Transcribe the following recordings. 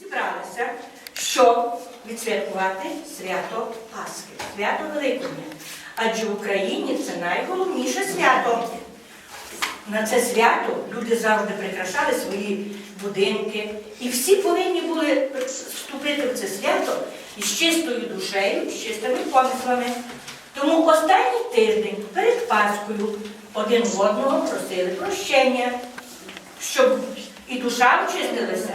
зібралися, щоб відсвяткувати свято Пасхи, свято Великодня. Адже в Україні це найголовніше свято. На це свято люди завжди прикрашали свої будинки. І всі повинні були вступити в це свято із чистою душею, з чистими помислами. Тому останній тиждень перед Пасхою один в одного просили прощення, щоб і душа очистилася,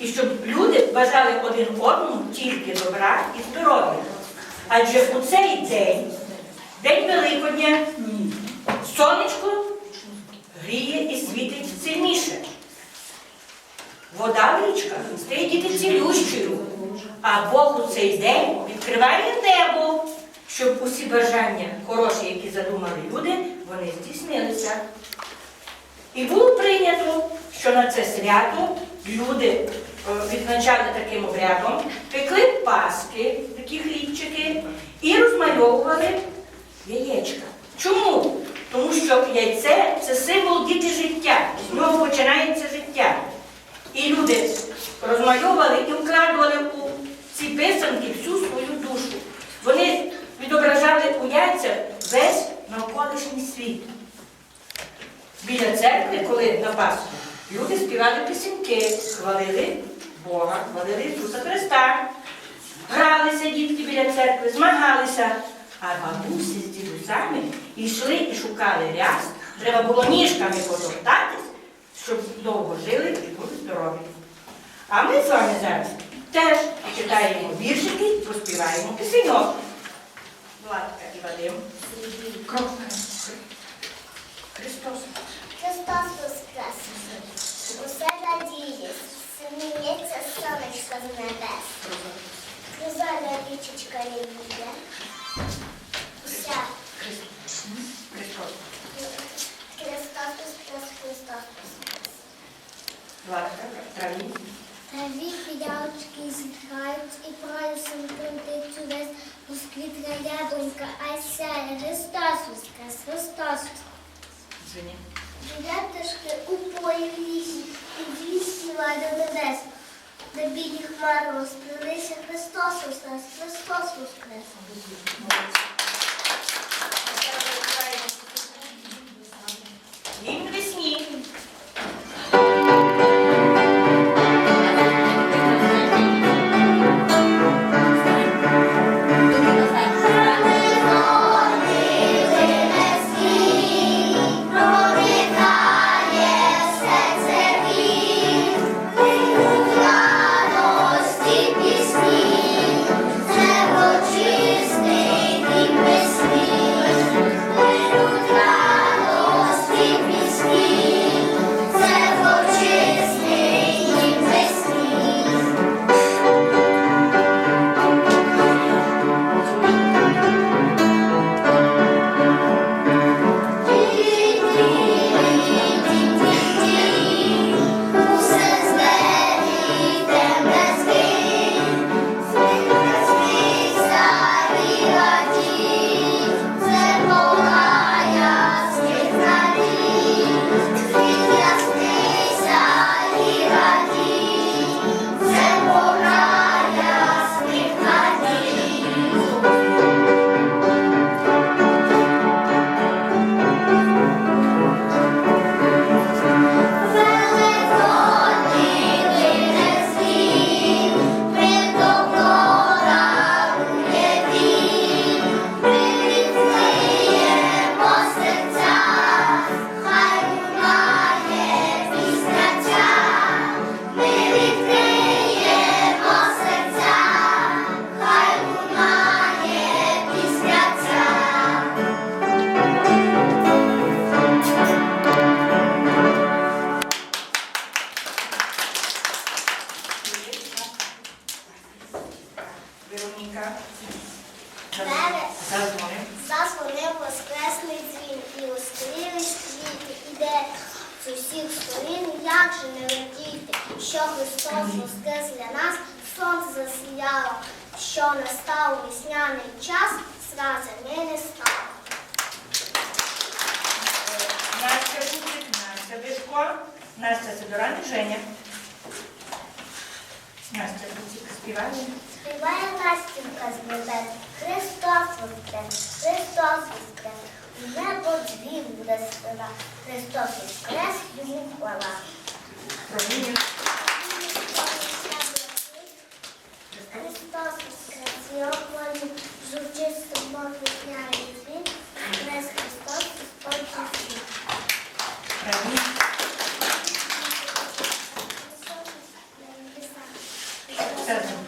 і щоб люди бажали один одному тільки добра і здоров'я. Адже у цей день, день Великодня, сонечко гріє і світить сильніше. Вода в річках стає діти цілющою, а Бог у цей день відкриває небо, щоб усі бажання хороші, які задумали люди, вони здійснилися. І було прийнято, що на це свято люди е, відзначали таким обрядом, пекли паски, такі хлібчики, і розмальовували яєчка. Чому? Тому що яйце це символ діти життя, з нього починається життя. І люди розмальовували і вкладували у ці писанки всю свою душу. Вони відображали у яйцях весь навколишній світ. Біля церкви, коли на Пасху, люди співали пісеньки, хвалили Бога, хвалили Ісуса Христа. Гралися дітки біля церкви, змагалися, а бабусі з дідусями йшли і шукали ряс. Треба було ніжками потоптатись, щоб довго жили і були здорові. А ми з вами зараз теж читаємо віршики, поспіваємо пісеньок. Владка і Вадим. Христос. Христос воскрес! Усе надіє, сміється сонечко з небес. Кризальна річечка лівіє. Уся Христос. Христос воскрес, Христос воскрес. Владка, траві. Траві піялочки зіграють і правильцем тремтить увесь. Розквітла яблунька, а сяє Христос воскрес, Христос воскрес. Звині. Ятишки у полі в і дві співа до небес. На білі хмари розплилися Христос воскрес, Христос воскрес. Він як же не радіти, що Христос воскрес для нас, сонце засіяло, що настав весняний час, сразу ми не стало. Настя Кучик, Настя Бішко, Настя Сидоран і Женя. Настя Кучик співає. Співає Настінка з небес, Христос воскрес, Христос воскрес. Jego drzwi w Chrystowie krew jemu chwała. Chrystos skrecjował rzucie sobowy wiary drzwi, krew Chrystos ojca drzwi. Amen.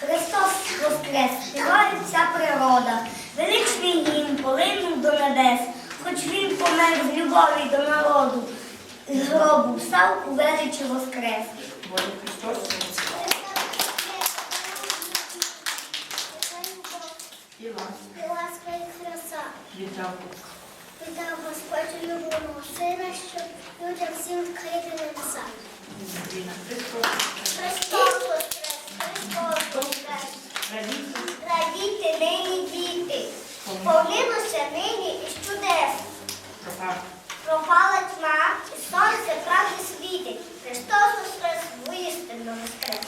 Христос Воскрес, співає вся природа, величний гімн полинув до небес, хоч він помер з любові до народу, з гробу встав у величі воскрес. Вітав Господь любому сина, щоб людям всім відкрити небеса. Діна Христос. Христос Христос Радіти нині діти. Сповнилося нині і чудес. Пропала тьма, і сонце правди світить. Христос воскрес, воістину воскрес.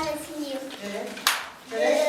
Brasil. É? é.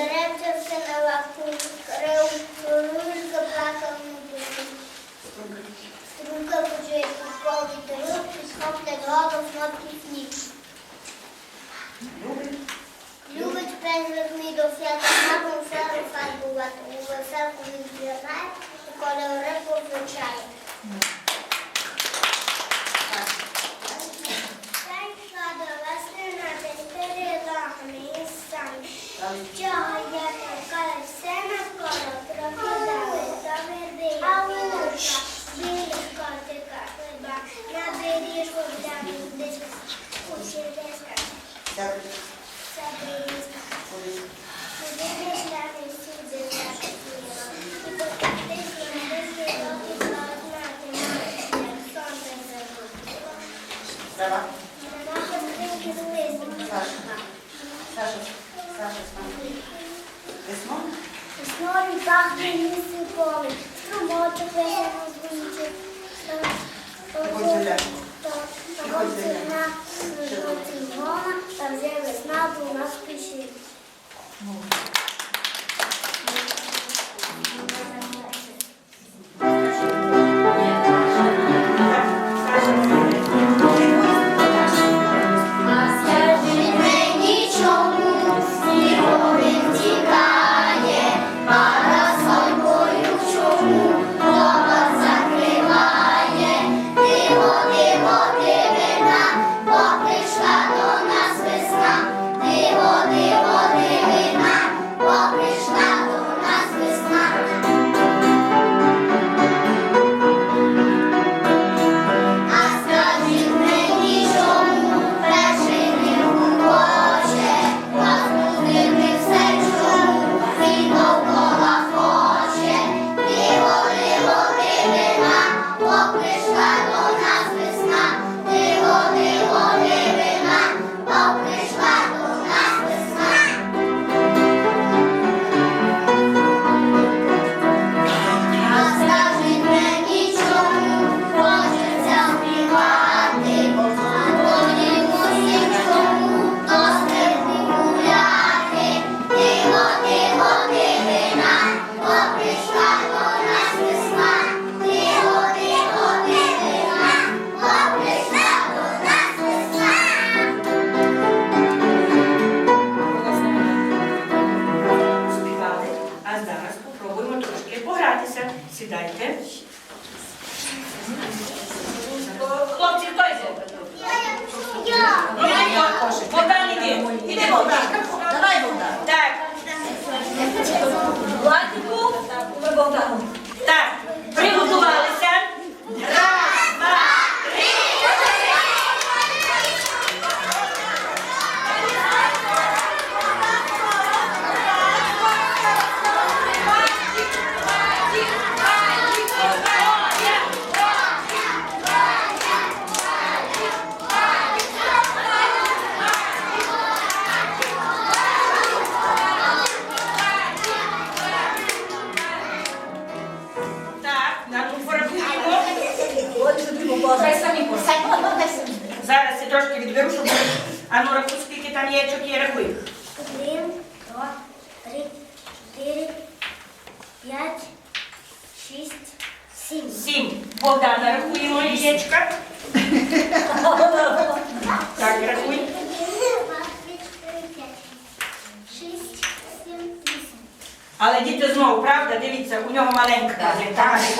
Але діти знову, правда, дивіться, у нього маленька,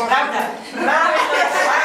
правда? Правильно.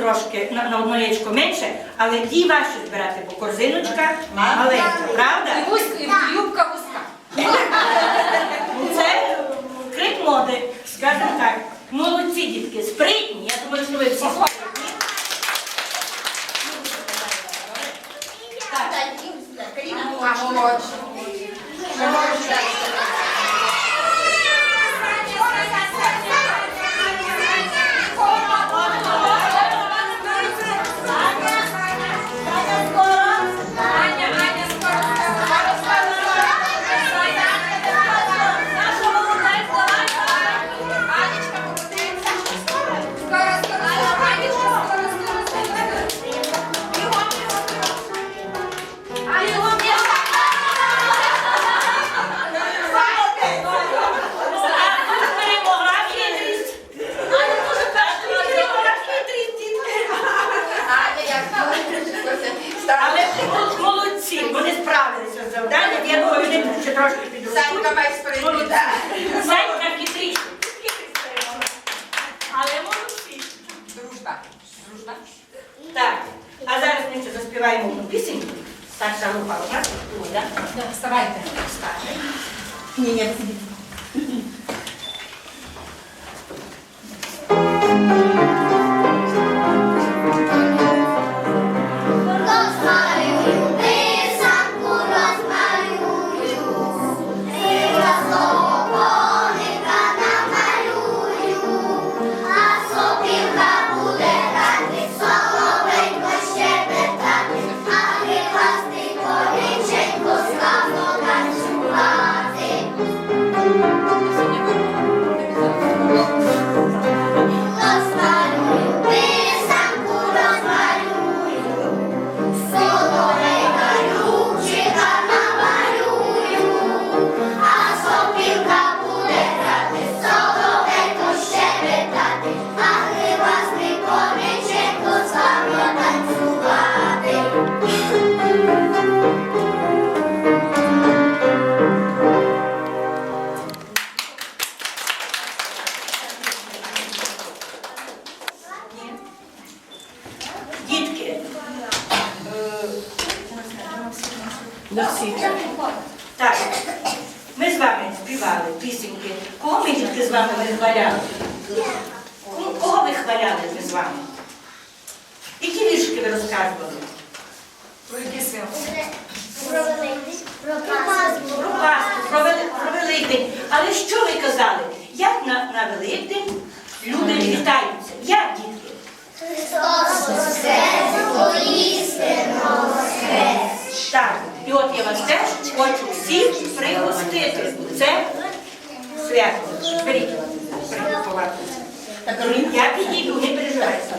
трошки на, на одну яєчко менше, але їй важче збирати, бо корзиночка маленька, правда? співаємо одну пісеньку. Старша рука у нас, Оля. Вставайте. Вставайте. Ні, ні, сидіть. ви розказували? Про яке свято? Про Великдень. Про Пасху. Про Великдень. Але що ви казали? Як на, на Великдень люди вітаються? Як, дітки? Христос Воскрес, воістину Воскрес. Так, і от я вас теж хочу всіх пригостити. Це свято. Беріть. Беріть. Я підійду, не переживайте.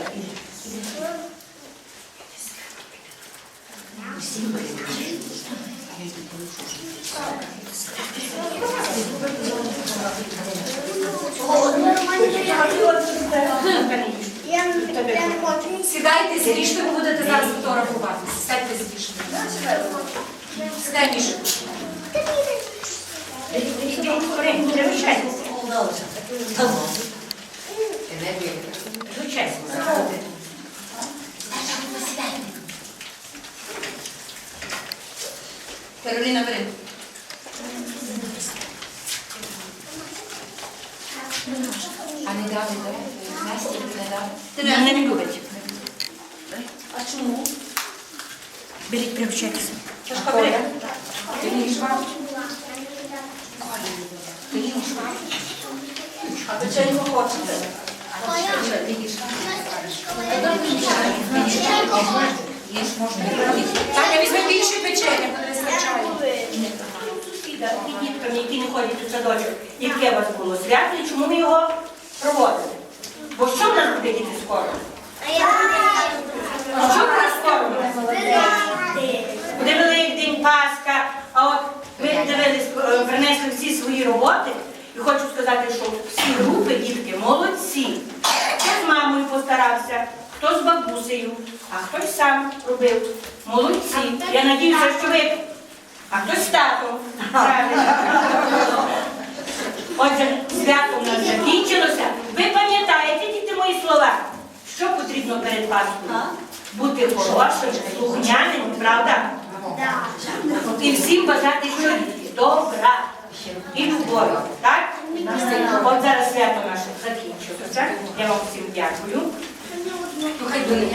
Сідайте зрішки, ви будете зараз фотографувати. Сідайте зрішки. Сідай між. Перемішайте. Не садочок, яке у вас було свято, і чому ви його проводили? Бо що в нас буде діти скоро? А я Що в нас скоро буде? Буде Великдень, Пасха, а от ми дивились, е, принесли всі свої роботи, і хочу сказати, що всі групи дітки молодці. Хто з мамою постарався, хто з бабусею, а хтось сам робив. Молодці. Я надіюся, що ви. А хтось татом. Отже, свято у нас закінчилося. Ви пам'ятаєте, діти мої слова, що потрібно перед Пасхою? Бути хорошим, слухняним, правда? І всім бажати що? Добра і любові. Так? От зараз свято наше закінчилося. Я вам всім дякую. Ну, хай буде.